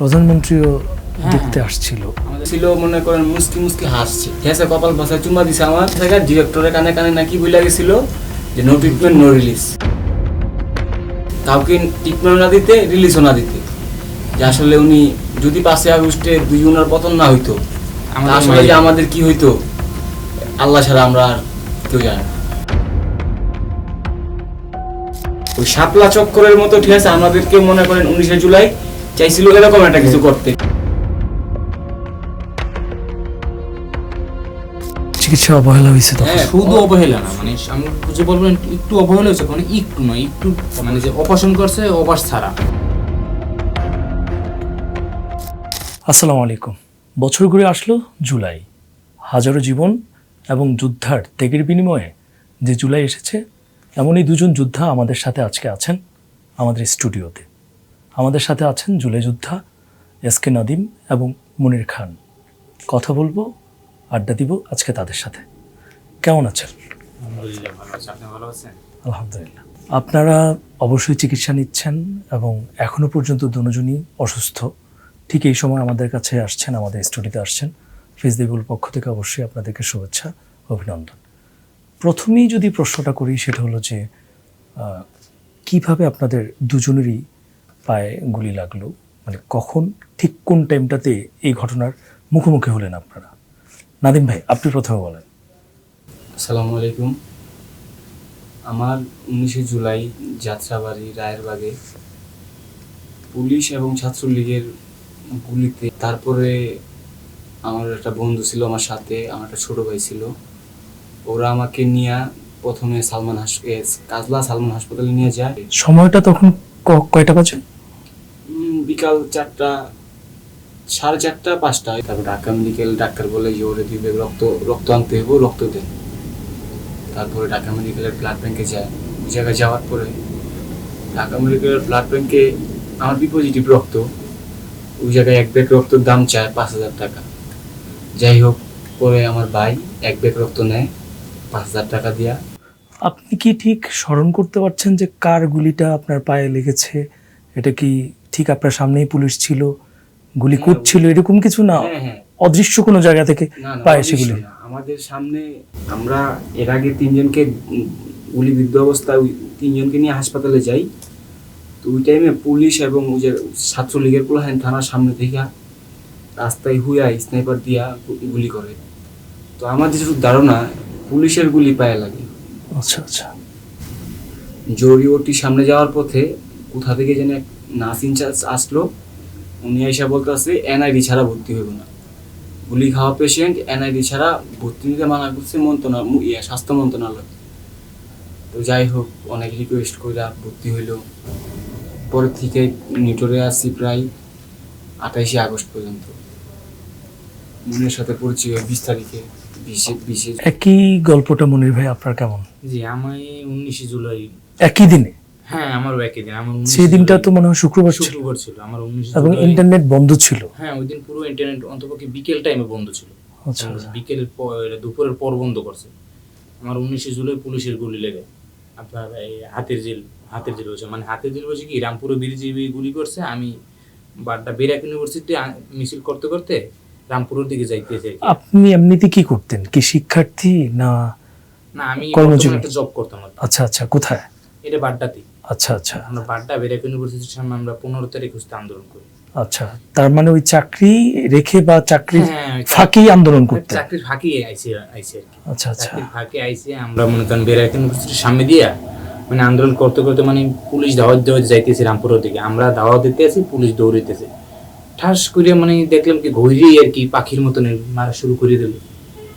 প্রধানমন্ত্রীও হ্যাঁ। দেখতে আসছিল। ছিল মনে করেন মুস্কি মুস্কি হাসছে। হেসে কপাল ভাষায় চুমা দিছে আমার। ডিরেক্টরের কানে কানে নাকি বলে গেছিল যে নো ট্রিটমেন্ট নো রিলিজ কাউকে ট্রিটমেন্ট না দিতে রিলিজও না দিতে। যে আসলে উনি যদি পাঁচই আগস্টে দুই পতন না হইতো আসলে যে আমাদের কি হইতো আল্লাহ ছাড়া আমরা আর কেউ জানে না। ওই শাপলা চক্করের মতো ঠিক আছে আমাদেরকে মনে করেন উনিশে জুলাই চাইছিল এরকম একটা কিছু করতে। চিকিৎসা অবহেলা হয়েছে হ্যাঁ শুধু অবহেলা না মানে আমি বুঝে বলব একটু অবহেলা হয়েছে মানে একটু নয় একটু মানে যে অপারেশন করছে অপাস ছাড়া। আসসালামু আলাইকুম। বছর ঘুরে আসলো জুলাই। হাজারো জীবন এবং যুদ্ধার ত্যাগের বিনিময়ে যে জুলাই এসেছে এমনই দুজন যোদ্ধা আমাদের সাথে আজকে আছেন আমাদের স্টুডিওতে। আমাদের সাথে আছেন জুলাই যোদ্ধা এস কে নাদিম এবং মনির খান। কথা বলব আড্ডা দিব আজকে তাদের সাথে। কেমন আছেন? আলহামদুলিল্লাহ আপনারা অবশ্যই চিকিৎসা নিচ্ছেন এবং এখনও পর্যন্ত দুজনই অসুস্থ। ঠিক এই সময় আমাদের কাছে আসছেন আমাদের স্টুডিওতে আসছেন। ফিজদিবুল পক্ষ থেকে অবশ্যই আপনাদেরকে শুভেচ্ছা অভিনন্দন। প্রথমেই যদি প্রশ্নটা করি সেটা হলো যে কীভাবে আপনাদের দুজনেরই পায়ে গুলি লাগল। মানে কখন ঠিক কোন টাইমটাতে এই ঘটনার মুখোমুখি হলেন আপনারা? নাদিম ভাই আপনি প্রথমে বলেন। আসসালামু আলাইকুম। আমার উনিশে জুলাই যাত্রাবাড়ি রায়েরবাগে পুলিশ এবং ছাত্রলীগের গুলিতে তারপরে আমার একটা বন্ধু ছিল আমার সাথে আমার একটা ছোট ভাই ছিল। ওরা আমাকে নিয়ে প্রথমে সালমান হাস কাজলা সালমান হাসপাতালে নিয়ে যায়। সময়টা তখন কয়টা বাজে? বিকাল চারটা, সাড়ে চারটা, পাঁচটা। তারপর ঢাকা মেডিকেল ডাক্তার বলে যে ওরে রক্ত রক্ত আনতে হবে রক্ত দেন। তারপরে ঢাকা মেডিকেলের ব্লাড ব্যাংকে যায়। ওই জায়গায় যাওয়ার পরে ঢাকা মেডিকেলের ব্লাড ব্যাংকে আমার বি পজিটিভ রক্ত, ওই জায়গায় এক ব্যাগ রক্তর দাম চায় পাঁচ হাজার টাকা। যাই হোক, পরে আমার ভাই এক ব্যাগ রক্ত নেয়, পাঁচ হাজার টাকা দিয়া। আপনি কি ঠিক স্মরণ করতে পারছেন যে কার গুলিটা আপনার পায়ে লেগেছে? এটা কি ঠিক আপনার সামনেই পুলিশ ছিল গুলি হ্যাঁ, করছিল এরকম কিছু না? হ্যাঁ হ্যাঁ। অদৃশ্য কোনো জায়গা থেকে না সেগুলি? আমাদের সামনে আমরা এর আগে তিনজনকে গুলিবিদ্ধ অবস্থায় তিনজনকে নিয়ে হাসপাতালে যাই। তো ওই টাইমে পুলিশ এবং ওই যে ছাত্রলীগের কোলাহান থানার সামনে থেকে রাস্তায় হুইয়া স্নাইপার দিয়া গুলি করে। তো আমাদের যেটুকু ধারণা পুলিশের গুলি পায়ে লাগে। আচ্ছা আচ্ছা। জরুরি ওটি সামনে যাওয়ার পথে কোথা থেকে যেন এক নার্স ইনচার্জ আসলো উনি এসে বলতে আসছে এনআইডি ছাড়া ভর্তি হইব না। গুলি খাওয়া পেশেন্ট এনআইডি ছাড়া ভর্তি নিতে মানা করছে মন্ত্রণালয় ইয়ে স্বাস্থ্য মন্ত্রণালয়। তো যাই হোক অনেক রিকোয়েস্ট করে ভর্তি হইল। পরের থেকে নিটোরে আসছি প্রায় আঠাইশে আগস্ট পর্যন্ত। মনের সাথে পরিচয় বিশ তারিখে বিশে বিশে একই গল্পটা মনির ভাই আপনার কেমন? জি আমি উনিশে জুলাই। একই দিনে? হ্যাঁ আমারও একই দিন। আমার সেই দিনটা তো মনে হয় শুক্রবার ছিল। শুক্রবার ছিল আমার উনিশে এবং জুলাই। ইন্টারনেট বন্ধ ছিল। হ্যাঁ ওই দিন পুরো ইন্টারনেট অন্তপক্ষে বিকেল টাইমে বন্ধ ছিল। আচ্ছা আচ্ছা। বিকেলের দুপুরের পর বন্ধ করছে। আমার উনিশে জুলাই পুলিশের গুলি লেগে। আপনার এই হাতের জেল হাতের জেল মানে হাতের জেল কি রামপুরে ব্রিজে গুলি করছে আমি বাড্ডা বেরাক ইউনিভার্সিটি মিছিল করতে করতে রামপুরের দিকে যাইতেছে আর কি। আপনি এমনিতে কি করতেন? কি শিক্ষার্থী না না আমি। একটা জব করতাম আচ্ছা আচ্ছা কোথায়? এটা বাড্ডাতে আচ্ছা আচ্ছা। আমরা বাড্ডা বেরাক ইউনিভার্সিটির সামনে আমরা পনেরো তারিখ হচ্ছে আন্দোলন করি। আচ্ছা তার মানে ওই চাকরি রেখে বা চাকরির হ্যাঁ, ফাঁকি আন্দোলন চাকরির ফাঁকি আইসি আইসি আচ্ছা আচ্ছা। ফাঁকে আইসি আমরা মনে করেন বেরাক ইউনিভার্সিটির সামনে দিয়া মানে আন্দোলন করতে করতে মানে পুলিশ দাওয়াত দেওয়া যাইতেছে রামপুরের দিকে আমরা দাওয়াত দিতে আছি পুলিশ দৌড়াইতেছে। ঠাস করে মানে দেখলাম কি ঘুরি আর কি পাখির মতন মারা শুরু করে দিল।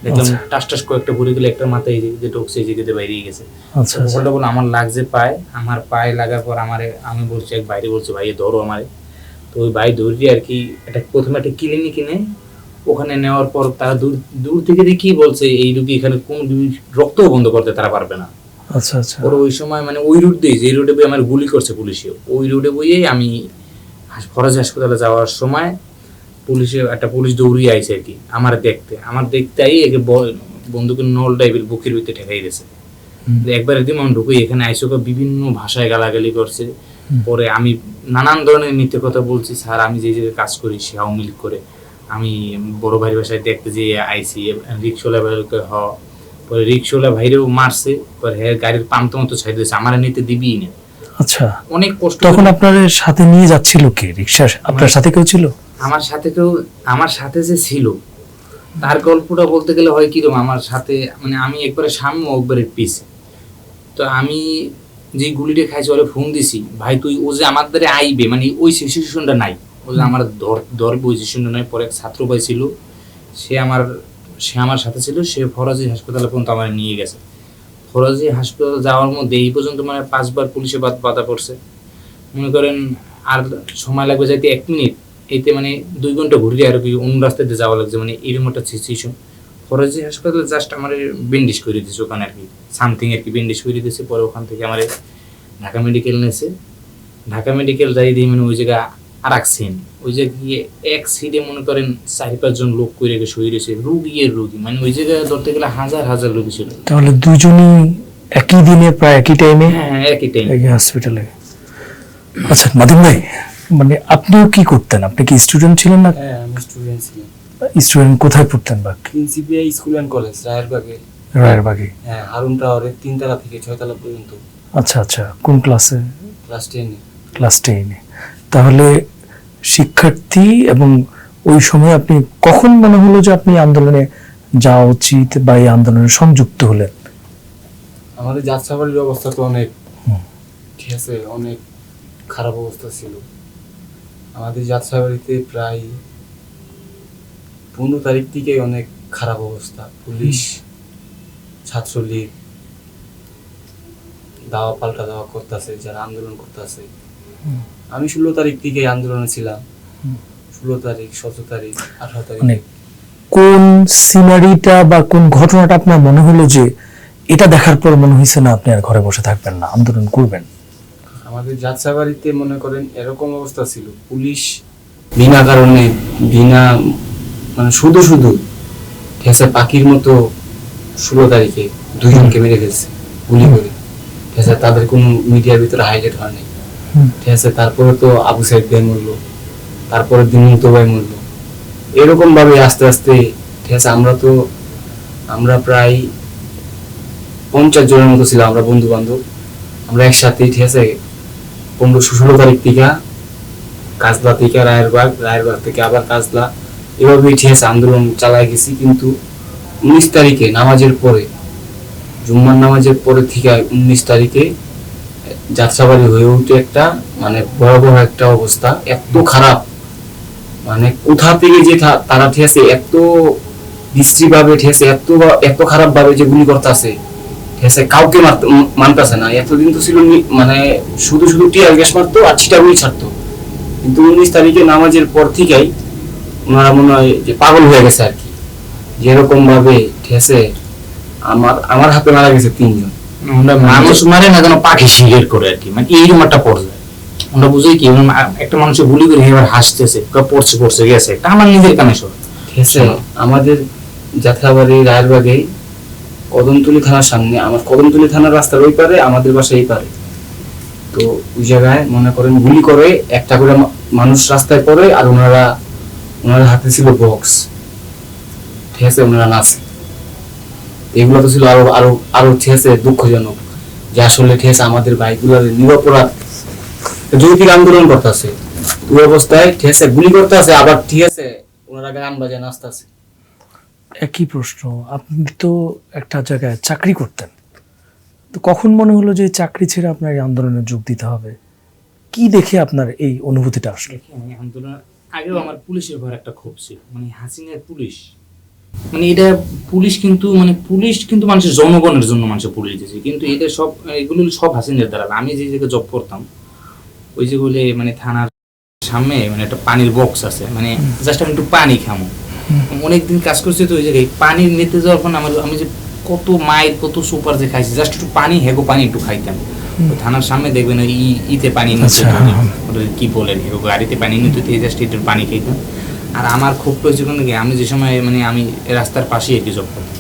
দেখলাম আচ্ছা। টাস টাস কয়েকটা ঘুরে গেলে একটা মাথায় যে ঢুকছে এই জায়গাতে বাইরে গেছে। আচ্ছা আচ্ছা। বলটা বলে আমার লাগছে পায়ে। আমার পায়ে লাগার পর আমার আমি বলছি এক বাইরে বলছে ভাই ধরো আমারে। তো ওই ভাই ধরি আর কি এটা প্রথমে একটা ক্লিনিক এনে ওখানে নেওয়ার পর তারা দূর দূর থেকে দেখি বলছে এই রুগী এখানে কোন রক্তও বন্ধ করতে তারা পারবে না। আচ্ছা আচ্ছা। ওর ওই সময় মানে ওই রুট দিয়ে যে রুটে বই আমার গুলি করছে পুলিশে ওই রুটে বইয়েই আমি ফরাজ হাসপাতালে যাওয়ার সময় পুলিশে একটা পুলিশ দৌড়িয়ে আইছে আর কি আমার দেখতে। আমার দেখতে আই একে বন্দুকের নল টাইপের বুকের ভিতরে ঠেকাই গেছে একবার একদিন আমার ঢুকে এখানে আইসোকে বিভিন্ন ভাষায় গালাগালি করছে। পরে আমি নানান ধরনের মিথ্যে কথা বলছি স্যার আমি যে জায়গায় কাজ করি সে আওয়ামী লীগ করে। আমি বড় ভাইয়ের বাসায় দেখতে যে আইসি রিক্সওয়ালা ভাইকে হ। পরে রিক্সওয়ালা ভাইরেও মারছে পরে হ্যাঁ গাড়ির পান্ত মতো ছাই দিয়েছে আমার নিতে দিবি না। আচ্ছা। অনেক কষ্ট তখন আপনার সাথে নিয়ে যাচ্ছিল কে? রিক্সা আপনার সাথে কেউ ছিল? আমার সাথে কেউ আমার সাথে যে ছিল তার গল্পটা বলতে গেলে হয় কীরকম আমার সাথে মানে আমি একবারে সামনে একবারে পিছে তো আমি যে গুলিটা খাইছি ওরে ফোন দিছি ভাই তুই ও যে আমার দ্বারা আইবে মানে ওই সিচুয়েশনটা নাই। ও যে আমার ধর ধরবে ওই সিচুয়েশনটা নাই। পরে এক ছাত্র ভাই ছিল সে আমার সে আমার সাথে ছিল সে ফরাজি হাসপাতালে পর্যন্ত আমার নিয়ে গেছে। ফরাজি হাসপাতাল যাওয়ার মধ্যে এই পর্যন্ত মানে পাঁচবার পুলিশে বাদ বাধা পড়ছে। মনে করেন আর সময় লাগবে যাইতে এক মিনিট এইতে মানে দুই ঘণ্টা ঘুরিয়ে আর কি অন্য রাস্তাতে যাওয়া লাগছে মানে এরকম একটা সিচুয়েশন ফরাজি হাসপাতালে জাস্ট আমার বেন্ডিশ করে দিয়েছে ওখানে আর কি। সামথিং আর কি বেন্ডিশ করে দিয়েছে পরে ওখান থেকে আমার ঢাকা মেডিকেল নিয়েছে। ঢাকা মেডিকেল যাই দিয়ে মানে ওই জায়গা আর এক সিন ওই জায়গায় গিয়ে এক সিটে মনে করেন চারি পাঁচজন লোক করে রেখে শুয়ে রয়েছে রুগী এর রুগী। মানে ওই জায়গায় ধরতে গেলে হাজার হাজার রুগী ছিল। তাহলে দুজনই একই দিনে প্রায় একই টাইমে হ্যাঁ হ্যাঁ, একই টাইম একই হসপিটালে আচ্ছা মাদিম ভাই মানে আপনিও কি করতেন? আপনি কি স্টুডেন্ট ছিলেন না? হ্যাঁ আমি স্টুডেন্ট ছিলাম। স্টুডেন্ট কোথায় পড়তেন বা? প্রিন্সিপিয়া স্কুল অ্যান্ড কলেজ রায়েরবাগে। রায়েরবাগে। হ্যাঁ হারুন টাওয়ারের তিনতলা থেকে ছয়তলা পর্যন্ত। আচ্ছা আচ্ছা কোন ক্লাসে ক্লাস টেনে ক্লাস টেনে তাহলে শিক্ষার্থী এবং ওই সময় আপনি কখন মনে হলো যে আপনি আন্দোলনে যাওয়া উচিত বা এই আন্দোলনে সংযুক্ত হলেন? আমাদের যাত্রাবাড়ির অবস্থা তো অনেক ঠিক আছে অনেক খারাপ অবস্থা ছিল। আমাদের যাত্রাবাড়িতে প্রায় পনেরো তারিখ থেকে অনেক খারাপ অবস্থা। পুলিশ ছাত্রলীগ দাওয়া পাল্টা দাওয়া করতেছে যারা আন্দোলন করতেছে। আমি ষোলো তারিখ থেকে আন্দোলনে ছিলাম। ষোলো তারিখ সতেরো তারিখ আঠারো তারিখ। মানে কোন সিনারিটা বা কোন ঘটনাটা আপনার মনে হলো যে এটা দেখার পর মনে হয়েছে না আপনি আর ঘরে বসে থাকবেন না আন্দোলন করবেন? আমাদের যাত্রাবাড়িতে মনে করেন এরকম অবস্থা ছিল। পুলিশ বিনা কারণে বিনা মানে শুধু শুধু আছে পাখির মতো ষোলো তারিখে দুজনকে মেরে ফেলছে গুলি করে। আছে তাদের কোনো মিডিয়ার ভিতরে হাইলাইট হয় নাই। আছে তারপরে তো আবু সাইদ ভাই মরলো তারপরে দিন মুক্তো ভাই মরলো। এরকম ভাবে আস্তে আস্তে ঠিক আছে আমরা তো আমরা প্রায় পঞ্চাশ জনের মতো ছিলাম আমরা বন্ধু বান্ধব আমরা একসাথে ঠিক আছে পনেরো ষোলো তারিখ থেকে কাজলা থেকে রায়েরবাগ রায়েরবাগ থেকে আবার কাজলা। এভাবেই আছে, আন্দোলন চালায় গেছি, কিন্তু উনিশ তারিখে নামাজের পরে, জুম্মার নামাজের পরে থেকে উনিশ তারিখে যাত্রাবাড়ি হয়ে উঠে একটা মানে ভয়াবহ একটা অবস্থা, এত খারাপ। মানে কোথা থেকে যে তারা আছে এত বিশ্রী ভাবে ঠিক আছে এত এত খারাপভাবে যে গুলি করতেছে। আছে কাউকে মানতেছে না। এতদিন তো ছিল মানে শুধু শুধু টিয়ার গ্যাস মারতো আর ছিটা গুলি ছাড়তো। কিন্তু উনিশ তারিখে নামাজের পর থেকেই ওনারা মনে হয় যে পাগল হয়ে গেছে আর কি। যেরকম ভাবে আছে আমার আমার হাতে মারা গেছে তিনজন। মানুষ মারে না যেন পাখি শিকার করে আর কি। মানে এইরকম একটা পর্যায়ে। আমরা বুঝি কি একটা মানুষের গুলি করে এবার হাসতেছে পড়ছে পড়ছে গেছে। এটা আমার নিজের কানে আছে আমাদের যাত্রাবাড়ি রায়েরবাগে কদমতলি থানার সামনে, আমার কদমতলি থানার রাস্তার ওই পারে, আমাদের বাসা এই পারে। তো ওই জায়গায় মনে করেন গুলি করে একটা করে মানুষ রাস্তায় পড়ে আর ওনারা, ওনার হাতে ছিল বক্স ঠিক আছে, ওনারা নাচে। এগুলো তো ছিল আরও আরও আরও ঠিক আছে, দুঃখজনক। যে আসলে ঠিক আছে, আমাদের বাইকগুলোর নিরপরাধ। যৌতিক আন্দোলন করতেছে, ওই অবস্থায় ঠিক আছে, গুলি করতেছে, আবার ঠিক আছে, ওনারা গান বাজায় নাচতেছে। একই প্রশ্ন। আপনি তো একটা জায়গায় চাকরি করতেন। তো কখন মনে হলো যে চাকরি ছেড়ে আপনার এই আন্দোলনে যোগ দিতে হবে? কি দেখে আপনার এই অনুভূতিটা আসলো? আন্দোলন আগেও আমার পুলিশের ঘর একটা ক্ষোভ ছিল। মানে হাসিনার পুলিশ। মানে এটা পুলিশ কিন্তু মানে পুলিশ কিন্তু মানুষের জনগণের জন্য মানুষের পুলিশ দিয়েছে। কিন্তু এটা সব এগুলো সব হাসিনের দ্বারা। আমি যে জায়গায় জব করতাম ওই যেগুলো মানে থানার সামনে মানে একটা পানির বক্স আছে। মানে জাস্ট আমি একটু পানি খামো। অনেকদিন কাজ করছি তো ওই জায়গায়। পানি নিতে যাওয়ার পর আমার আমি যে কত মাইল কত সুপার যে খাইছি জাস্ট একটু পানি হেগো পানি একটু খাইতাম। থানার সামনে দেখবেন ওই ইতে পানি নিতে আচ্ছা, তো- হ্যাঁ। কি বলেন হেগো গাড়িতে পানি নিতে জাস্ট একটু পানি খাইতাম। আর আমার খুব প্রয়োজন কি আমি যে সময় মানে আমি রাস্তার পাশেই কি জব করতাম।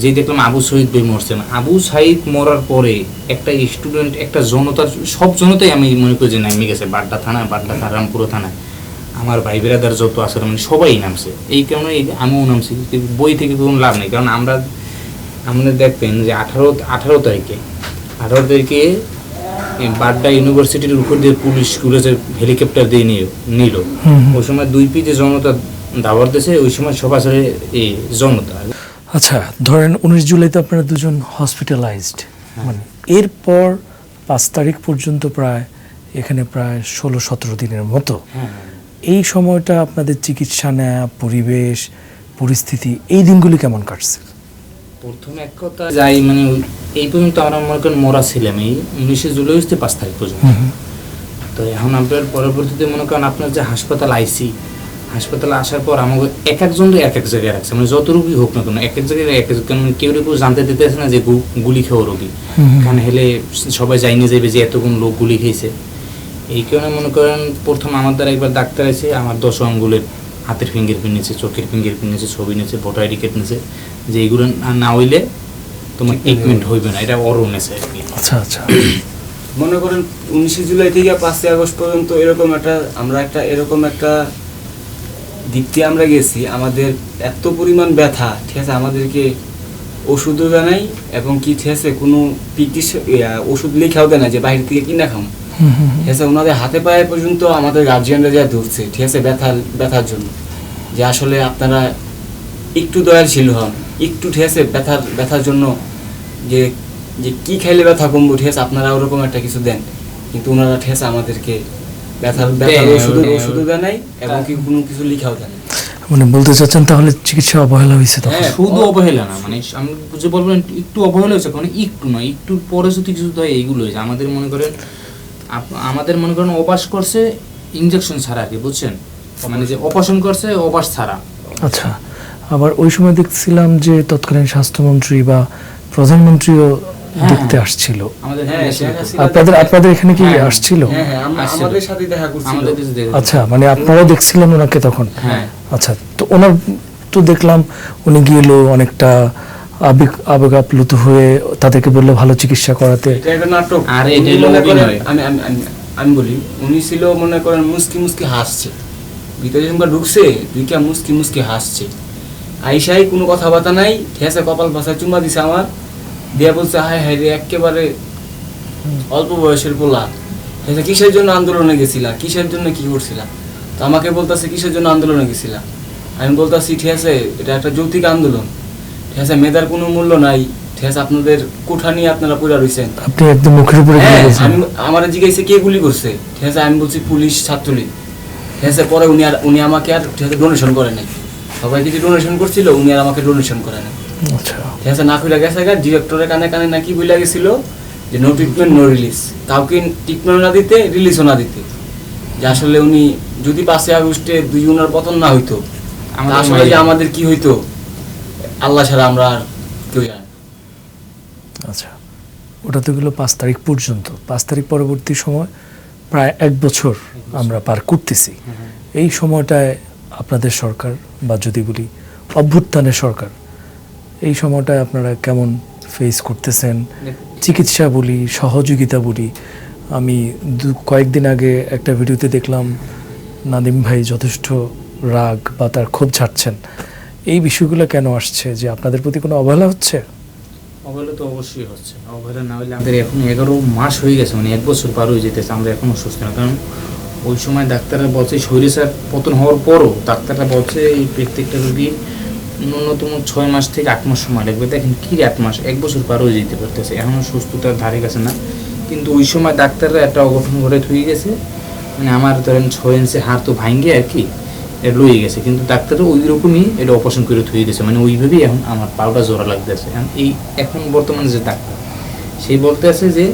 যে দেখলাম আবু শহীদ ভাই মরছেন আবু সাইদ মরার পরে একটা স্টুডেন্ট একটা জনতার সব জনতাই আমি মনে করি যে নামে গেছে বাড্ডা থানা বাড্ডা থানা রামপুরা থানায় আমার ভাই বেরাদার যত আছে মানে সবাই নামছে। এই কারণে আমিও নামছি কিন্তু বই থেকে কোনো লাভ নেই। কারণ আমরা আমাদের দেখবেন যে আঠারো আঠারো তারিখে আঠারো তারিখে বাড্ডা ইউনিভার্সিটির উপর দিয়ে পুলিশ যে হেলিকপ্টার দিয়ে নিল। নিল। ওই সময় দুই পিঠে জনতা দাবার দেশে ওই সময় সব আসলে এই জনতা। আচ্ছা ধরেন উনিশ জুলাইতে আপনারা দুজন হসপিটালাইজড মানে এরপর পাঁচ তারিখ পর্যন্ত প্রায় এখানে প্রায় ষোলো সতেরো দিনের মতো। হ্যাঁ। এই সময়টা আপনাদের চিকিৎসা নেওয়া পরিবেশ পরিস্থিতি এই দিনগুলি কেমন কাটছে? প্রথম এক কথা যাই মানে এই পর্যন্ত আমরা মনে করেন মরা ছিলাম। এই উনিশে জুলাই হচ্ছে পাঁচ তারিখ পর্যন্ত। তো এখন আপনার পরবর্তীতে মনে করেন আপনার যে হাসপাতাল আইসি হাসপাতালে আসার পর আমাকে এক একজন তো এক এক জায়গায় রাখছে। মানে যত রোগী হোক না কেন এক এক জায়গায় এক এক কারণ কেউ কেউ জানতে দিতেছে না যে গুলি খাওয়া রোগী। এখানে হেলে সবাই জানিয়ে যাবে যে এতক্ষণ লোক গুলি খেয়েছে। এই কারণে মনে করেন প্রথম আমার দ্বারা একবার ডাক্তার আছে আমার দশ আঙ্গুলের হাতের ফিঙ্গার প্রিন্ট নিয়েছে চোখের ফিঙ্গার প্রিন্ট নিয়েছে ছবি নিয়েছে ভোটার আইডি কার্ড নিয়েছে যে এইগুলো না- না হইলে তোমার ট্রিটমেন্ট হইবে না এটা অরও নেছে আর কি আচ্ছা আচ্ছা। মনে করেন উনিশে জুলাই থেকে পাঁচই আগস্ট পর্যন্ত এরকম একটা আমরা একটা এরকম একটা দিক দিয়ে আমরা গেছি আমাদের এত পরিমাণ ব্যথা ঠিক আছে আমাদেরকে ওষুধও দেয় নাই এবং কি ঠিক আছে কোনো পিটিস ওষুধ লেখাও দেয় না যে বাইরে থেকে কিনা হুম। ঠিক আছে ওনাদের হাতে পায়ে পর্যন্ত আমাদের গার্জিয়ানরা যা ধরছে ঠিক আছে ব্যথার ব্যথার জন্য। যে আসলে আপনারা একটু দয়ালশীল হন একটু ঠিক আছে ব্যথার ব্যথার জন্য যে যে কি খাইলে ব্যথা কমবো ঠিক আছে আপনারা ওরকম একটা কিছু দেন। কিন্তু ওনারা ঠিক আছে আমাদেরকে ব্যথার ব্যথার দেয়, ওষুধ দেয়। ওষুধও দেয় নাই এবং কি কোনো কিছু লিখাও দেয় মানে বলতে চাচ্ছেন তাহলে চিকিৎসা অবহেলা হয়েছে তখন? হ্যাঁ, শুধু অবহেলা না মানে আমি বুঝে বলব একটু অবহেলা হয়েছে মানে একটু না একটু পরে যদি কিছু হয় এইগুলো হয়েছে। আমাদের মনে করেন আমাদের মনে করেন অবাস করছে ইঞ্জেকশন ছাড়া আর কি বুঝছেন? মানে যে অপারেশন করছে অবাস ছাড়া। আচ্ছা আবার ওই সময় দেখছিলাম যে তৎকালীন স্বাস্থ্যমন্ত্রী বা প্রধানমন্ত্রীও হ্যাঁ। দেখতে আসছিল। আমাদের হ্যাঁ, এসে- হাসিনা- আপনাদের আপনাদের এখানে কি হ্যাঁ, আসছিল? হ্যাঁ হ্যাঁ আমাদের সাথে দেখা করছিল। আমাদের কাছে দেখে- আচ্ছা মানে আপনারাও দেখছিলেন ওনাকে তখন? হ্যাঁ। আচ্ছা তো ওনার তো দেখলাম উনি গেল অনেকটা আবেগ আবেগ আপ্লুত হয়ে তাদেরকে বলল ভালো চিকিৎসা করাতে। এটা একটা নাটক। আর উনি এটা হলো করেন- অভিনয়। আমি আমি বলি উনি ছিল মনে করেন মুস্কি মুস্কি হাসছে। ভিতরে যখন ঢুকছে দুইটা মুস্কি মুস্কি হাসছে। আইসাই কোনো কথাবার্তা নাই ঠেসে কপাল ভাষায় চুমা দিছে আমার। দিয়া বলছে হায় হায় রে একেবারে অল্প বয়সের পোলা। ঠেসে কিসের জন্য আন্দোলনে গেছিলা? কিসের জন্য কি করছিলা? তো আমাকে বলতেছে কিসের জন্য আন্দোলনে গেছিলা? আমি বলতেছি ঠিক আছে এটা একটা যৌতিক আন্দোলন। আছে মেধার কোনো মূল্য নাই। আছে আপনাদের কোঠা নিয়ে আপনারা পড়ে রয়েছেন আপনি একদম মুখের উপরে হ্যাঁ, আমি আমার জিজ্ঞাসা কে গুলি করছে? আছে আমি বলছি পুলিশ ছাত্রলীগ। ঠিক পরে উনি আর উনি আমাকে আর ঠিক ডোনেশন করে নাই। সবাই কিছু ডোনেশন করছিল উনি আর আমাকে ডোনেশন করে নাই। আচ্ছা। না খুলে গেছে গা ডিরেক্টরের কানে কানে নাকি বলে গেছিল যে নো ট্রিটমেন্ট নো রিলিজ কাউকে ট্রিটমেন্ট না দিতে রিলিজও না দিতে। যে আসলে উনি যদি পাঁচই আগস্টে দুই উনার পতন না হইতো আসলে যে আমাদের কি হইতো? আল্লাহ ছাড়া আমরা আর কেউ জানি আচ্ছা ওটা তো গেলো পাঁচ তারিখ পর্যন্ত। পাঁচ তারিখ পরবর্তী সময় প্রায় এক বছর আমরা পার করতেছি। এই সময়টায় আপনাদের সরকার বা যদি বলি অভ্যুত্থানের সরকার এই সময়টায় আপনারা কেমন ফেস করতেছেন? চিকিৎসা বলি সহযোগিতা বলি আমি দু কয়েকদিন আগে একটা ভিডিওতে দেখলাম নাদিম ভাই যথেষ্ট রাগ বা তার ক্ষোভ ছাড়ছেন। এই বিষয়গুলো কেন আসছে? যে আপনাদের প্রতি কোনো অবহেলা হচ্ছে? অবহেলা তো অবশ্যই হচ্ছে। অবহেলা না হলে আমাদের এখন এগারো মাস হয়ে গেছে মানে এক বছর পার হয়ে যেতেছে, আমরা এখনও সুস্থ না। কারণ ওই সময় ডাক্তাররা বলছে, শরীর স্যার পতন হওয়ার পরও ডাক্তাররা বলছে, এই প্রত্যেকটা রোগী ন্যূনতম ছয় মাস থেকে আট মাস সময় লাগবে। দেখেন কি আট মাস, এক বছর পার হয়ে যেতে পারতেছে, এখনও সুস্থতার ধারে গেছে না। কিন্তু ওই সময় ডাক্তাররা একটা অঘটন ঘটে থুয়ে গেছে মানে আমার ধরেন ছয় ইঞ্চি হাড় তো ভাঙ্গে আর কি। এটা লয়ে গেছে। কিন্তু ডাক্তারও ওই রকমই এটা অপারেশন করে থুয়ে দিয়েছে। মানে ওইভাবেই এখন আমার পাউটা জোড়া লাগতেছে। এখন এই এখন বর্তমানে যে ডাক্তার সেই বলতে আছে যে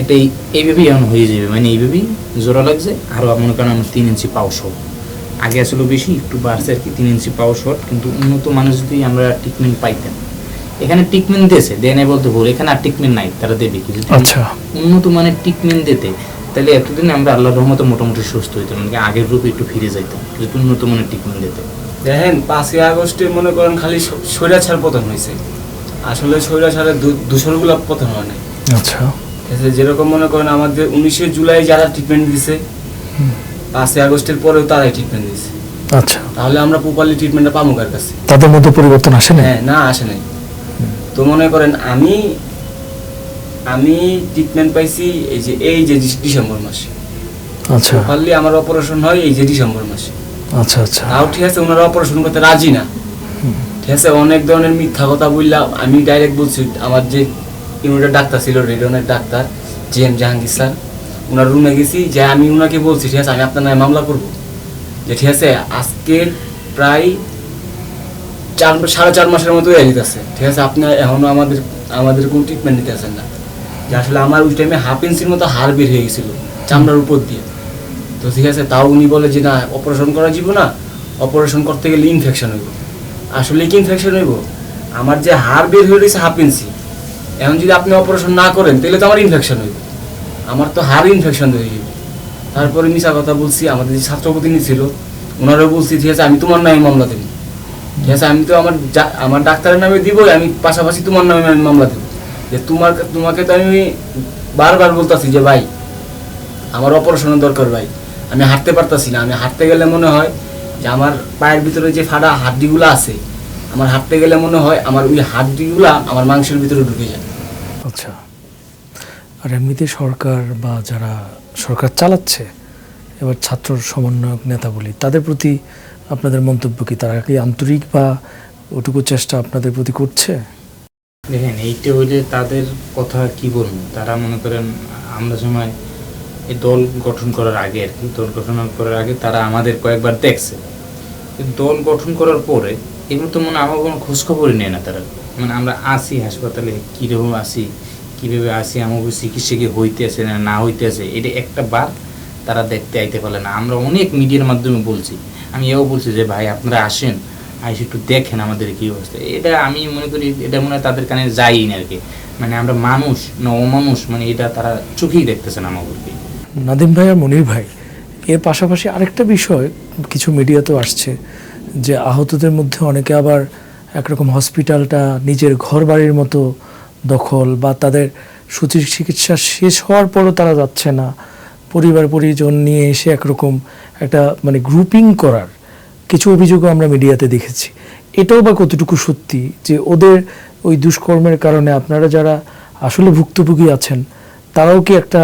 এটাই এইভাবেই এখন হয়ে যাবে। মানে এইভাবেই জোড়া লাগছে। আরও মনে করেন আমার তিন ইঞ্চি পাও শর্ট আগে আসলে বেশি একটু বাড়ছে আর কি তিন ইঞ্চি পাও শর্ট কিন্তু উন্নত মানুষ যদি আমরা ট্রিটমেন্ট পাইতাম। এখানে ট্রিটমেন্ট দিয়েছে দেয় নাই বলতে ভুল। এখানে আর ট্রিটমেন্ট নাই তারা দেবে। কি যদি আচ্ছা। উন্নত মানের ট্রিটমেন্ট দিতে তাহলে এতদিন আমরা আল্লাহর রহমতে মোটামুটি সুস্থ হইতাম মানে আগের রূপে একটু ফিরে যাইতাম যদি উন্নত মানের ট্রিটমেন্ট দিতে দেখেন পাঁচই আগস্টে মনে করেন খালি স্বৈরাচার পতন হয়েছে আসলে স্বৈরাচারের দূষণগুলো পতন হয় নাই। আচ্ছা। যেরকম মনে করেন আমাদের উনিশে জুলাই যারা ট্রিটমেন্ট দিছে পাঁচই আগস্টের পরেও তারাই ট্রিটমেন্ট দিছে। আচ্ছা। তাহলে আমরা প্রপারলি ট্রিটমেন্টটা পাবো কার কাছে? তাদের মধ্যে পরিবর্তন আসে না হ্যাঁ না আসে নাই। তো মনে করেন আমি আমি ট্রিটমেন্ট পাইছি এই যে এই যে ডিসেম্বর মাসে। আচ্ছা। প্রপারলি আমার অপারেশন হয় এই যে ডিসেম্বর মাসে। আচ্ছা আচ্ছা। তাও ঠিক আছে ওনারা অপারেশন করতে রাজি না। ঠিক আছে অনেক ধরনের মিথ্যা কথা বললাম আমি ডাইরেক্ট বলছি আমার যে ইউনিটের ডাক্তার ছিল রেডিওনের doctor G M Jahangir sir ওনার রুমে গেছি যে আমি ওনাকে বলছি ঠিক আছে আমি আপনার নামে মামলা করব। যে ঠিক আছে আজকে প্রায় চার সাড়ে চার মাসের মতো হয়ে যেতেছে ঠিক আছে আপনি এখনও আমাদের আমাদের কোনো ট্রিটমেন্ট নিতে আসেন না। যে আসলে আমার ওই টাইমে হাফ ইঞ্চির মতো হাড় বের হয়ে গেছিল, চামড়ার উপর দিয়ে। তো ঠিক আছে, তাও উনি বলে যে, না অপারেশন করা যাব না অপারেশন করতে গেলে ইনফেকশন হইব। আসলে কি ইনফেকশন হইব? আমার যে হাড় বের হয়ে রয়েছে হাফ ইঞ্চি এখন যদি আপনি অপারেশন না করেন, তাহলে তো আমার ইনফেকশন হইব। আমার তো হাড় ইনফেকশন হয়ে যাবে তারপরে মিশা কথা বলছি, আমাদের যে ছাত্র প্রতিনিধি ছিল ওনারও বলছি, ঠিক আছে, আমি তোমার নামে মামলা দেবো। ঠিক আছে, আমি তো আমার আমার ডাক্তারের নামে দিব আমি পাশাপাশি তোমার নামে আমি মামলা দেবো। যে তোমার তোমাকে তো আমি বারবার বলতাছি যে, ভাই, আমার অপারেশনের দরকার, ভাই। আমি হাঁটতে পারতাছি না। আমি হাঁটতে গেলে মনে হয় যে আমার পায়ের ভিতরে যে ফাটা হাড্ডিগুলো আছে, আমার হাঁটতে গেলে মনে হয় আমার ওই হাড্ডিগুলা আমার মাংসের ভিতরে ঢুকে যায়। আচ্ছা। আর এমনিতে সরকার বা যারা সরকার চালাচ্ছে, এবার ছাত্র সমন্বয়ক নেতা বলি, তাদের প্রতি আপনাদের মন্তব্য কি? তারা কি আন্তরিক বা ওটুকু চেষ্টা আপনাদের প্রতি করছে? দেখেন, এইটা হইলে তাদের কথা কি বলব? তারা মনে করেন, আমরা সময় এই দল গঠন করার আগে আর কি, দল গঠন করার আগে তারা আমাদের কয়েকবার দেখছে। দল গঠন করার পরে এগুলো তো মনে আমার কোনো খোঁজখবরই নেয় না তারা। মানে আমরা আসি হাসপাতালে, কীরকম আসি কীভাবে আসি আমাকে চিকিৎসা কি হইতে আছে না না হইতে আছে, এটা একটা বার তারা দেখতে আইতে পারে না। আমরা অনেক মিডিয়ার মাধ্যমে বলছি। আমি এও বলছি যে, ভাই, আপনারা আসেন আইসে একটু দেখেন আমাদের কি অবস্থা। এটা আমি মনে করি এটা মনে হয় তাদের কানে যাই না আর কি মানে আমরা মানুষ না অমানুষ মানে এটা তারা চোখেই দেখতেছেন আমাদেরকে। নাদিম ভাই আর মনির ভাই, এর পাশাপাশি আরেকটা বিষয়, কিছু মিডিয়াতেও আসছে, যে আহতদের মধ্যে অনেকে আবার একরকম হসপিটালটা নিজের ঘর বাড়ির মতো দখল বা তাদের সুচির চিকিৎসা শেষ হওয়ার পরও তারা যাচ্ছে না। পরিবার পরিজন নিয়ে এসে একরকম একটা মানে গ্রুপিং করার কিছু অভিযোগও আমরা মিডিয়াতে দেখেছি। এটাও বা কতটুকু সত্যি যে ওদের ওই দুষ্কর্মের কারণে আপনারা যারা আসলে ভুক্তভোগী আছেন তারাও কি একটা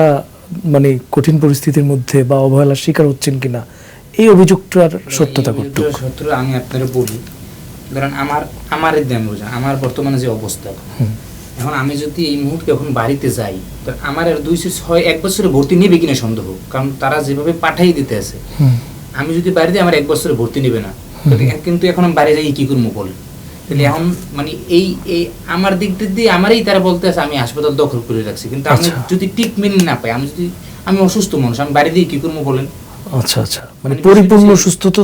মানে কঠিন পরিস্থিতির মধ্যে বা অবহেলার শিকার হচ্ছেন কিনা? এই অভিযোগটার সত্যতা সত্য আমি আপনারা বলি ধরেন আমার আমার দাম বোঝা আমার বর্তমানে যে অবস্থা। এখন আমি যদি এই মুহূর্তে এখন বাড়িতে যাই তো আমার আর দুইশো ছয় এক বছরে ভর্তি নেবে কিনা সন্দেহ? কারণ তারা যেভাবে পাঠাই দিতে আছে। আমি যদি বাড়িতে আমার এক বছরে ভর্তি নেবে না। কিন্তু এখন আমি বাইরে যাই কি করব বলে? তাহলে এখন মানে এই এই আমার দিক দিয়ে আমারই তারা বলতে আছে আমি হাসপাতাল দখল করে রাখছি। কিন্তু আমি আচ্ছা। যদি ট্রিটমেন্ট না পাই আমি যদি আমি অসুস্থ মানুষ আমি বাড়ি দিয়ে কি করব বলেন? আচ্ছা আচ্ছা। মানে মানে পরিপূর্ণ সুস্থ তো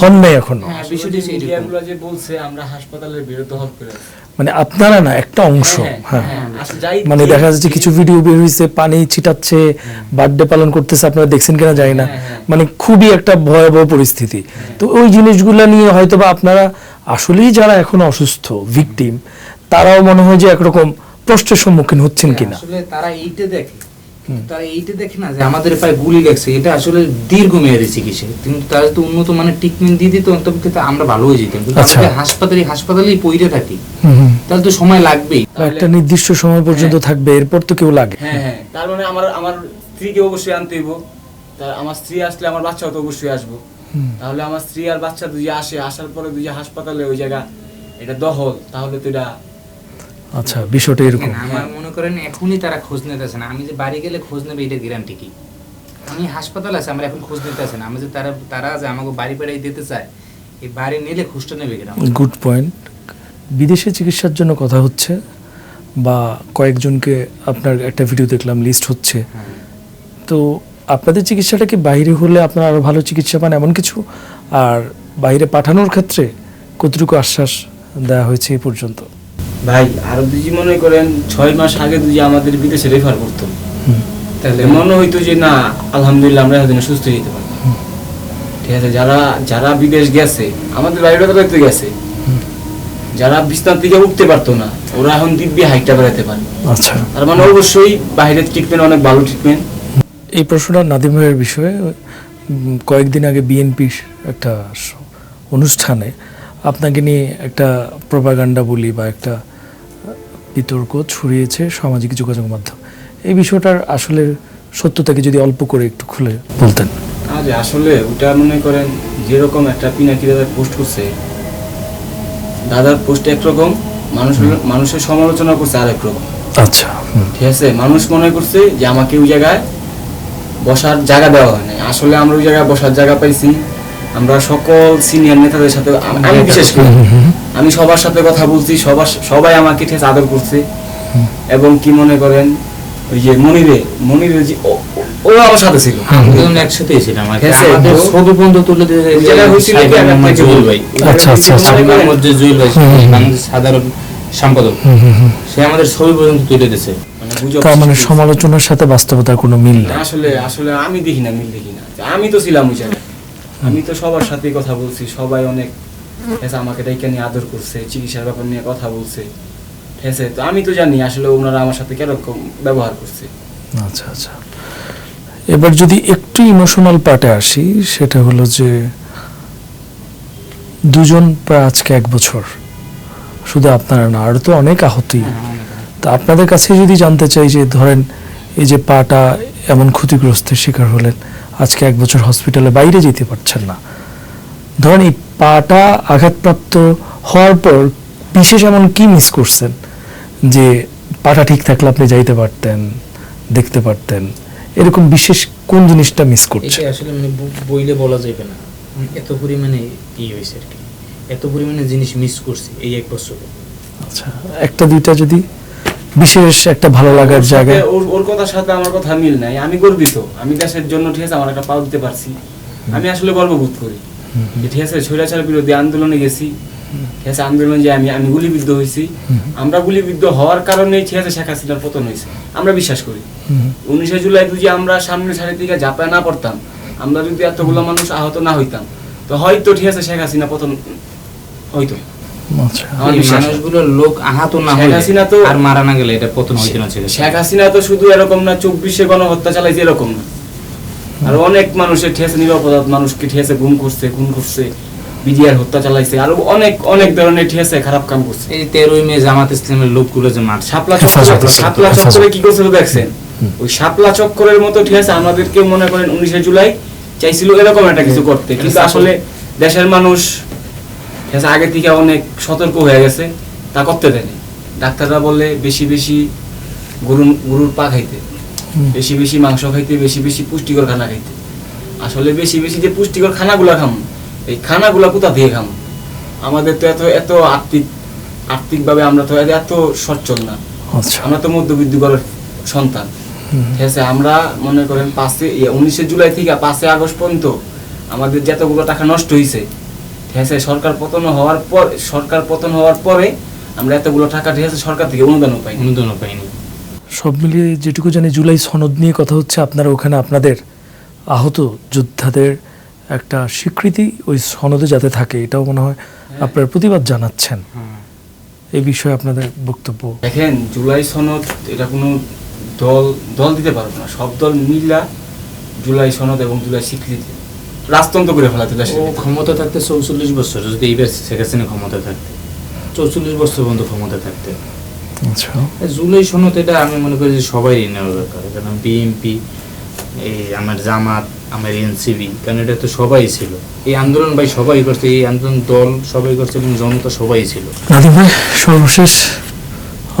হন নাই এখনও। হ্যাঁ, বিষয়টি যে সেইরকম। মিডিয়াগুলো যে বলছে আমরা হাসপাতালের বিরুদ্ধে করে। মানে আপনারা না একটা অংশ। হ্যাঁ, হ্যাঁ হ্যাঁ, যাই- মানে দেখা যাচ্ছে কিছু ভিডিও বের হয়েছে পানি ছিটাচ্ছে বার্থডে পালন করতেছে আপনারা দেখছেন কিনা জানি না। হ্যাঁ, হ্যাঁ। মানে খুবই একটা ভয়াবহ পরিস্থিতি। তো ওই জিনিসগুলো নিয়ে হয়তো বা আপনারা আসলেই যারা এখন অসুস্থ ভিকটিম তারাও মনে হয় যে একরকম প্রশ্নের সম্মুখীন হচ্ছেন কিনা। আসলে তারা এইটা দেখে। তারা এইটা দেখে না যে আমাদের পায়ে গুলি লাগছে। এটা আসলে দীর্ঘমেয়াদী চিকিৎসা। কিন্তু তারা যদি উন্নত মানের ট্রিটমেন্ট দিয়ে দিত অন্তত আমরা ভালো হয়ে যেতাম। কিন্তু আচ্ছা। হাসপাতালে হাসপাতালেই পইরে থাকি। তাহলে তো সময় লাগবেই। একটা নির্দিষ্ট সময় পর্যন্ত থাকবে এরপর তো কেউ লাগে। হ্যাঁ হ্যাঁ। তার মানে আমার আমার স্ত্রীকে অবশ্যই আনতে হইব। তার আমার স্ত্রী আসলে আমার বাচ্চাও তো অবশ্যই আসব। তাহলে আমার স্ত্রী আর বাচ্চা দুই আসে আসার পরে দুই হাসপাতালে ওই জায়গা এটা দহল তাহলে তো এটা আচ্ছা বিষয়টা এরকম। আমার মনে করেন এখনই তারা খোঁজ নিতেছে না। আমি যে বাড়ি গেলে খোঁজ নেবে এটা গ্যারান্টি কি? আমি হাসপাতাল আছে আমরা এখন খোঁজ নিতেছে না। আমি যে তারা তারা যে আমাকে বাড়ি পেড়াই দিতে চায় এই বাড়ি নিলে খোঁজটা নেবে কিনা? গুড পয়েন্ট বিদেশে চিকিৎসার জন্য কথা হচ্ছে বা কয়েকজনকে আপনার একটা ভিডিও দেখলাম লিস্ট হচ্ছে। হ্যাঁ। তো আপনাদের চিকিৎসাটা কি বাইরে হলে আপনারা আরও ভালো চিকিৎসা পান এমন কিছু? আর বাইরে পাঠানোর ক্ষেত্রে কতটুকু আশ্বাস দেওয়া হয়েছে এই পর্যন্ত? ভাই আর দুজি মনে করেন ছয় মাস আগে দুজি আমাদের বিদেশে রেফার করতো তাহলে মনে হইতো যে না আলহামদুলিল্লাহ আমরা এতদিনে সুস্থ হয়ে যেতে পারি ঠিক আছে যারা যারা বিদেশ গেছে আমাদের বাড়িটা তো গেছে যারা বিছনার থেকে উঠতে পারতো না ওরা এখন দিব্যি হাইটটা বেড়াতে পারে আচ্ছা। তার মানে অবশ্যই বাইরের ট্রিটমেন্ট অনেক ভালো ট্রিটমেন্ট এই প্রশ্নটা নাদিম ভাইয়ের বিষয়ে কয়েকদিন আগে বিএনপির একটা অনুষ্ঠানে আপনাকে নিয়ে একটা প্রপাগান্ডা বলি বা একটা বিতর্ক ছড়িয়েছে সামাজিক যোগাযোগ মাধ্যম। এই বিষয়টার আসলে সত্যতাকে যদি অল্প করে একটু খুলে বলতেন। আরে আসলে ওটা মনে করেন যেরকম একটা পিনাকি দাদা পোস্ট করছে দাদার পোস্ট একরকম মানুষ মানুষের সমালোচনা করছে আরেক রকম। আচ্ছা ঠিক আছে মানুষ মনে করছে যে আমাকে ওই জায়গায় বসার জায়গা দেওয়া হয় নাই। আসলে আমরা ওই জায়গায় বসার জায়গা পাইছি আমরা সকল সিনিয়র নেতাদের সাথে আমি বিশেষ করে। আমি সবার সাথে কথা বলছি সবার সবাই আমাকে ঠিক আদর করছে। এবং কি মনে করেন ওই যে মনিরে মনিরে যে ও- আমার সাথে ছিল। দুজন একসাথেই ছিলাম। হ্যাঁ, আমাদের ছবি বন্ধ তুলে দিয়ে জায়গায় হয়েছিল কি আমি জুয়েল। ভাই। আচ্ছা, আচ্ছা, আচ্ছা। মনে মধ্যে জুয়েল ভাই বাংলাদেশ সাধারণ সম্পাদক। সে আমাদের ছবি পর্যন্ত তুলে দিয়েছে। মানে তার মানে সমালোচনার সাথে বাস্তবতার কোনো মিল আসলে আসলে আমি দেখি না মিল দেখি না। আমি তো ছিলাম ওই জায়গায়। আমি তো সবার সাথে কথা বলছি সবাই অনেক ঠিক আমাকে ডাইকা নিয়ে আদর করছে চিকিৎসার ব্যাপার নিয়ে কথা বলছে ঠিক আছে তো আমি তো জানি আসলে ওনারা আমার সাথে কীরকম ব্যবহার করছে। আচ্ছা আচ্ছা। এবার যদি একটু ইমোশনাল পার্টে আসি সেটা হলো যে দুজন প্রায় আজকে এক বছর। শুধু আপনারা না আর তো অনেক আহতই তা আপনাদের কাছে যদি জানতে চাই যে ধরেন এই যে পাটা এমন ক্ষতিগ্রস্তের শিকার হলেন আজকে এক বছর হসপিটালে বাইরে যেতে পারছেন না। ধরেন এই পাটা আঘাতপ্রাপ্ত হওয়ার পর বিশেষ এমন কি মিস করছেন? যে পাটা ঠিক থাকলে আপনি যাইতে পারতেন দেখতে পারতেন। এরকম বিশেষ কোন জিনিসটা মিস করছে? আসলে মানে বইলে বলা যাবে না। মানে এত পরিমাণে ই হয়েছে আর কি? এত পরিমাণে জিনিস মিস করছি এই এক বছরে। আচ্ছা একটা দুইটা যদি বিশেষ একটা ভালো লাগার জায়গা। ওর ওর কথার সাথে আমার কথা মিল নাই। আমি গর্বিত। আমি দেশের জন্য ঠিক আছে আমার একটা পাও দিতে পারছি। আমি আসলে গর্ববোধ করি। যে ঠিক আছে স্বৈরাচার বিরোধী আন্দোলনে গেছি। ঠিক আছে আন্দোলনে যে আমি আমি গুলিবিদ্ধ হয়েছি। আমরা গুলিবিদ্ধ হওয়ার কারণে ঠিক আছে শেখ হাসিনার পতন হয়েছে। আমরা বিশ্বাস করি। উনিশে জুলাই যদি আমরা সামনে সারি থেকে ঝাঁপায় না পড়তাম আমরা যদি এতগুলো মানুষ আহত না হইতাম তো হয়তো ঠিক আছে শেখ হাসিনা পতন হইতো। আচ্ছা। আমার এই বিশ্বাস। মানুষগুলোর লোক আহত না হাসিনা তো- আর মারা না গেলে এটা পতন হইতে না শেখ হাসিনা তো শুধু এরকম না চব্বিশে গণহত্যা চালাইছে এরকম না। আর অনেক মানুষের ঠেসে নিরাপরাধ মানুষকে ঠেসে গুম করছে খুন করছে বিডিআর হত্যা চালাইছে আর অনেক অনেক ধরনের ঠেসে খারাপ কাম করছে। এই তেরোই মে জামাত ইসলামের লোকগুলো যে শাপলা চক্করে শাপলা চক্করে কি করছিল দেখছেন? ওই শাপলা চক্করের মতো ঠিক আছে আমাদেরকে মনে করেন উনিশে জুলাই চাইছিল এরকম একটা কিছু করতে। কিন্তু আসলে দেশের মানুষ ঠিক আছে আগে থেকে অনেক সতর্ক হয়ে গেছে তা করতে দেয়নি। ডাক্তাররা বলে বেশি বেশি গরুর গরুর পা খাইতে বেশি বেশি মাংস খাইতে বেশি বেশি পুষ্টিকর খানা খাইতে। আসলে বেশি বেশি যে পুষ্টিকর খানাগুলা খাম এই খানাগুলা কোথা থেকে খাম? আমাদের তো এত এত আর্থিক আর্থিকভাবে আমরা তো এত- সচ্ছল না। আচ্ছা। আমরা তো মধ্যবিত্ত ঘরের সন্তান। ঠিক আছে আমরা মনে করেন পাঁচে উনিশে জুলাই থেকে পাঁচে আগস্ট পর্যন্ত আমাদের যতগুলো টাকা নষ্ট হয়েছে আছে সরকার পতন হওয়ার পর সরকার পতন হওয়ার পরে আমরা এতগুলো টাকা আছে সরকার থেকে অনুদানও পাই অনুদান পাইনি। সব মিলিয়ে যেটুকু জানি জুলাই সনদ নিয়ে কথা হচ্ছে আপনারা ওখানে আপনাদের আহত যোদ্ধাদের একটা স্বীকৃতি ওই সনদে যাতে থাকে এটাও মনে হয় আপনার প্রতিবাদ জানাচ্ছেন। হ্যাঁ। এই বিষয়ে আপনাদের বক্তব্য। দেখেন জুলাই সনদ এটা কোনো দল দল দিতে পারবে না সব দল মিলা জুলাই সনদ এবং জুলাই স্বীকৃতি। রাজতন্ত্র করে ফেলাতে ভিতরে। ক্ষমতা থাকতে চৌচল্লিশ বছর যদি এইবার শেখ হাসিনা ক্ষমতা থাকতে। চৌচল্লিশ বছর পর্যন্ত ক্ষমতা থাকতে। আচ্ছা। জুলাই সনদ এটা আমি মনে করি যে সবাই নেওয়া দরকার কারণ বিএনপি এই আমার জামাত আমার এনসিবি কারণ এটা তো সবাই ছিল। এই আন্দোলন ভাই সবাই করছে এই আন্দোলন দল সবাই করছে এবং জনতা সবাই ছিল। নাদিম ভাই সর্বশেষ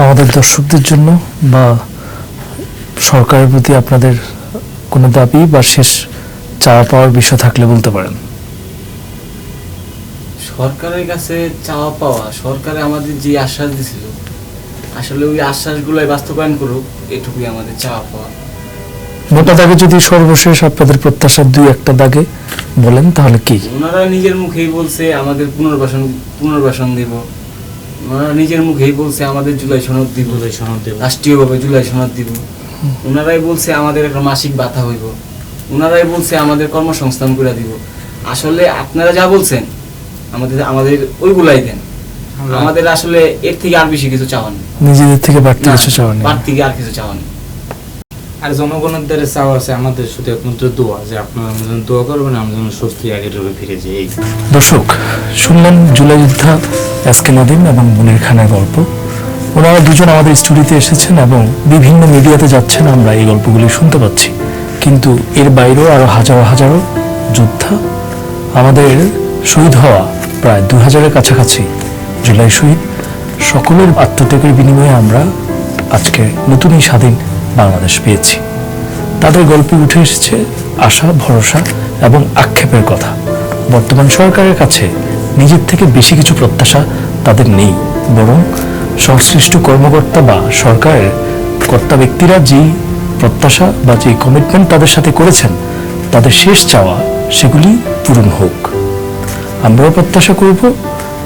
আমাদের দর্শকদের জন্য বা সরকারের প্রতি আপনাদের কোনো দাবি বা শেষ চাওয়া পাওয়ার বিষয় থাকলে বলতে পারেন। সরকারের কাছে চাওয়া পাওয়া সরকারে আমাদের যে আশ্বাস দিছিল আসলে ওই আশ্বাসগুলোই বাস্তবায়ন করুক এটুকুই আমাদের চাওয়া পাওয়া। মোটা দাগে যদি সর্বশেষ আপনাদের প্রত্যাশার দুই একটা দাগে বলেন তাহলে কি? ওনারা নিজের মুখেই বলছে আমাদের পুনর্বাসন পুনর্বাসন দিব। ওনারা নিজের মুখেই বলছে আমাদের জুলাই সনদ দিব। জুলাই সনদ দেব। রাষ্ট্রীয়ভাবে জুলাই সনদ দিব। ওনারাই বলছে আমাদের একটা মাসিক ভাতা হইব। ওনারাই বলছে আমাদের কর্মসংস্থান করে দিব। আসলে আপনারা যা বলছেন আমাদের আমাদের ওইগুলাই দেন। আমাদের আসলে এর থেকে আর বেশি কিছু চাওয়া নেই। নিজেদের থেকে বাড়তি কিছু চাওয়া নেই। বাড়তি আর কিছু চাওয়া নেই। আর জনগণের দ্বারা চাওয়া আছে আমাদের শুধু একমাত্র দোয়া যে আপনারা আমাদের জন্য দোয়া করবেন আমরা যেন সুস্থ আগের রূপে ফিরে যাই। এই দর্শক শুনলেন জুলাই যোদ্ধা এস কে নদীম এবং মুনির খানের গল্প। ওনারা দুজন আমাদের স্টুডিওতে এসেছেন এবং বিভিন্ন মিডিয়াতে যাচ্ছেন আমরা এই গল্পগুলি শুনতে পাচ্ছি। কিন্তু এর বাইরেও আরও হাজারো হাজারো যোদ্ধা আমাদের শহীদ হওয়া প্রায় দু হাজারের কাছাকাছি জুলাই শহীদ। সকলের আত্মত্যাগের বিনিময়ে আমরা আজকে নতুন এই স্বাধীন বাংলাদেশ পেয়েছি। তাদের গল্পে উঠে এসেছে আশা, ভরসা এবং আক্ষেপের কথা। বর্তমান সরকারের কাছে নিজের থেকে বেশি কিছু প্রত্যাশা তাদের নেই। বরং সংশ্লিষ্ট কর্মকর্তা বা সরকারের কর্তা ব্যক্তিরা যেই প্রত্যাশা বা যে কমিটমেন্ট তাদের সাথে করেছেন, তাদের শেষ চাওয়া সেগুলি পূরণ হোক। আমরাও প্রত্যাশা করব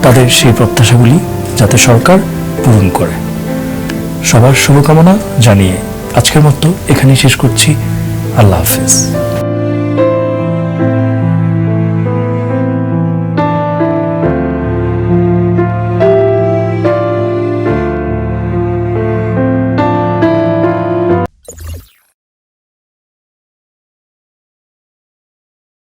তাদের সেই প্রত্যাশাগুলি যাতে সরকার পূরণ করে। সবার শুভকামনা জানিয়ে আজকের মতো এখানেই শেষ করছি। আল্লাহ হাফেজ।